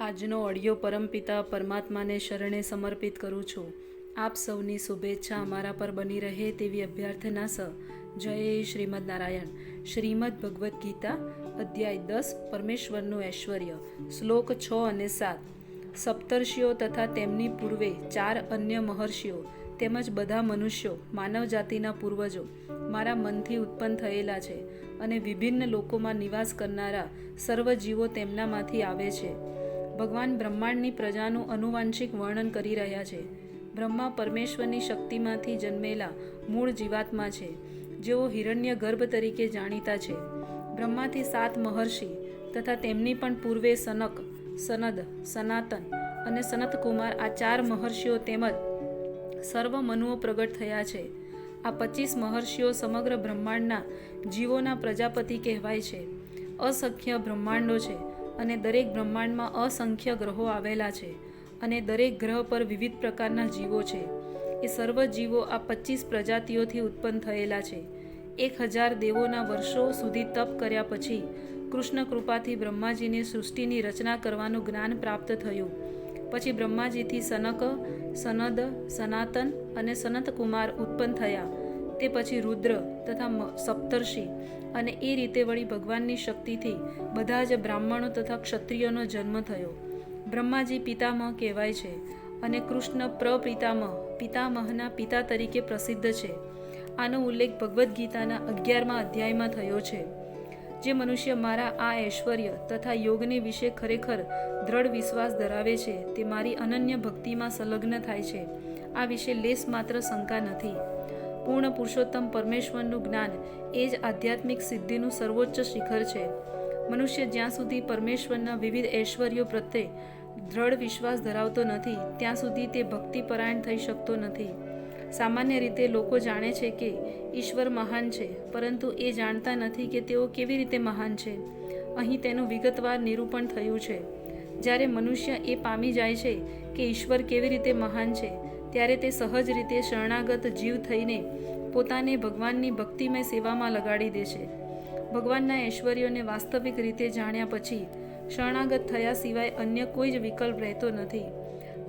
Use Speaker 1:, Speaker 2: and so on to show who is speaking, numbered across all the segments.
Speaker 1: આજનો ઓડિયો પરમપિતા પરમાત્માને શરણે સમર્પિત કરું છું. આપ સૌની શુભેચ્છા અમારા પર બની રહે તેવી અભ્યર્થના સ. જય શ્રીમદ નારાયણ. શ્રીમદ ભગવદ્ ગીતા, અધ્યાય દસ, પરમેશ્વરનું ઐશ્વર્ય, શ્લોક છ અને સાત. સપ્તર્ષિઓ તથા તેમની પૂર્વે ચાર અન્ય મહર્ષિઓ તેમજ બધા મનુષ્યો માનવજાતિના પૂર્વજો, મારા મનથી ઉત્પન્ન થયેલા છે અને વિભિન્ન લોકોમાં નિવાસ કરનારા સર્વ જીવો તેમનામાંથી આવે છે. ભગવાન બ્રહ્માંડની પ્રજાનું અનુવાંશિક વર્ણન કરી રહ્યા છે. બ્રહ્મા પરમેશ્વરની શક્તિમાંથી જન્મેલા મૂળ જીવાત્મા છે, જેઓ હિરણ્ય ગર્ભ તરીકે જાણીતા છે. બ્રહ્માથી સાત મહર્ષિ તથા તેમની પણ પૂર્વે સનક, સનદ, સનાતન અને સનતકુમાર આ ચાર મહર્ષિઓ તેમજ સર્વ મનુઓ પ્રગટ થયા છે. આ પચીસ મહર્ષિઓ સમગ્ર બ્રહ્માંડના જીવોના પ્રજાપતિ કહેવાય છે. અસંખ્ય બ્રહ્માંડો છે અને દરેક બ્રહ્માંડમાં અસંખ્ય ગ્રહો આવેલા છે અને દરેક ગ્રહ પર વિવિધ પ્રકારના જીવો છે. એ સર્વ જીવો આ પચીસ પ્રજાતિઓથી ઉત્પન્ન થયેલા છે. એક હજાર દેવોના વર્ષો સુધી તપ કર્યા પછી કૃષ્ણ કૃપાથી બ્રહ્માજીને સૃષ્ટિની રચના કરવાનું જ્ઞાન પ્રાપ્ત થયું. પછી બ્રહ્માજીથી સનક, સનદ, સનાતન અને સનતકુમાર ઉત્પન્ન થયા. તે પછી રુદ્ર તથા સપ્તર્ષિ અને એ રીતે વળી ભગવાનની શક્તિથી બધા જ બ્રાહ્મણો તથા ક્ષત્રિયોનો જન્મ થયો. બ્રહ્માજી પિતામહ કહેવાય છે અને કૃષ્ણ પ્રપિતામહ પિતામહના પિતા તરીકે પ્રસિદ્ધ છે. આનો ઉલ્લેખ ભગવદ્ ગીતાના અગિયારમાં અધ્યાયમાં થયો છે. જે મનુષ્ય મારા આ ઐશ્વર્ય તથા યોગને વિશે ખરેખર દ્રઢ વિશ્વાસ ધરાવે છે, તે મારી અનન્ય ભક્તિમાં સંલગ્ન થાય છે. આ વિશે લેશ માત્ર શંકા નથી. પૂર્ણ પુરુષોત્તમ પરમેશ્વરનું જ્ઞાન એ જ આધ્યાત્મિક સિદ્ધિનું સર્વોચ્ચ શિખર છે. મનુષ્ય જ્યાં સુધી પરમેશ્વરના વિવિધ ઐશ્વર્યો પ્રત્યે દ્રઢ વિશ્વાસ ધરાવતો નથી, ત્યાં સુધી તે ભક્તિપરાયણ થઈ શકતો નથી. સામાન્ય રીતે લોકો જાણે છે કે ઈશ્વર મહાન છે, પરંતુ એ જાણતા નથી કે તેઓ કેવી રીતે મહાન છે. અહીં તેનું વિગતવાર નિરૂપણ થયું છે. જ્યારે મનુષ્ય એ પામી જાય છે કે ઈશ્વર કેવી રીતે મહાન છે ત્યારે તે સહજ રીતે શરણાગત જીવ થઈને પોતાને ભગવાનની ભક્તિમય સેવામાં લગાડી દે છે. ભગવાનના ઐશ્વર્યોને વાસ્તવિક રીતે જાણ્યા પછી શરણાગત થયા સિવાય અન્ય કોઈ જ વિકલ્પ રહેતો નથી.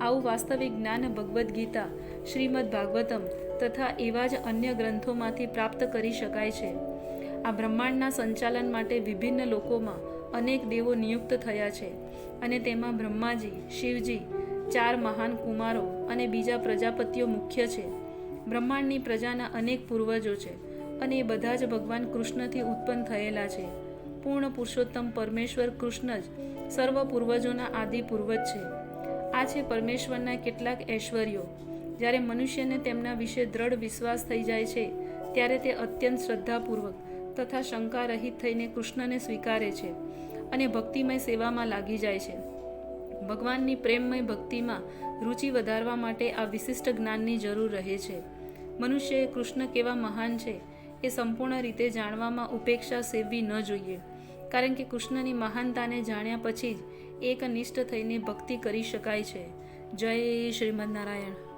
Speaker 1: આવું વાસ્તવિક જ્ઞાન ભગવદ્ ગીતા, શ્રીમદ ભાગવતમ તથા એવા જ અન્ય ગ્રંથોમાંથી પ્રાપ્ત કરી શકાય છે. આ બ્રહ્માંડના સંચાલન માટે વિભિન્ન લોકોમાં અનેક દેવો નિયુક્ત થયા છે અને તેમાં બ્રહ્માજી, શિવજી ચાર મહાન કુમારો અને બીજા પ્રજાપતિઓ મુખ્ય છે. બ્રહ્માંડની પ્રજાના અનેક પૂર્વજો છે અને એ બધા જ ભગવાન કૃષ્ણથી ઉત્પન્ન થયેલા છે. પૂર્ણ પુરુષોત્તમ પરમેશ્વર કૃષ્ણ જ સર્વ પૂર્વજોના આદિ પૂર્વજ છે. આ છે પરમેશ્વરના કેટલાક ઐશ્વર્યો. જ્યારે મનુષ્યને તેમના વિશે દ્રઢ વિશ્વાસ થઈ જાય છે, ત્યારે તે અત્યંત શ્રદ્ધાપૂર્વક તથા શંકા રહિત થઈને કૃષ્ણને સ્વીકારે છે અને ભક્તિમય સેવામાં લાગી જાય છે. ભગવાનની પ્રેમમય ભક્તિમાં રુચિ વધારવા માટે આ વિશિષ્ટ જ્ઞાનની જરૂર રહે છે. મનુષ્યએ કૃષ્ણ કેવા મહાન છે એ સંપૂર્ણ રીતે જાણવામાં ઉપેક્ષા સેવવી ન જોઈએ. કારણ કે કૃષ્ણની મહાનતાને જાણ્યા પછી જ એકનિષ્ઠ થઈને ભક્તિ કરી શકાય છે. જય શ્રીમદ નારાયણ.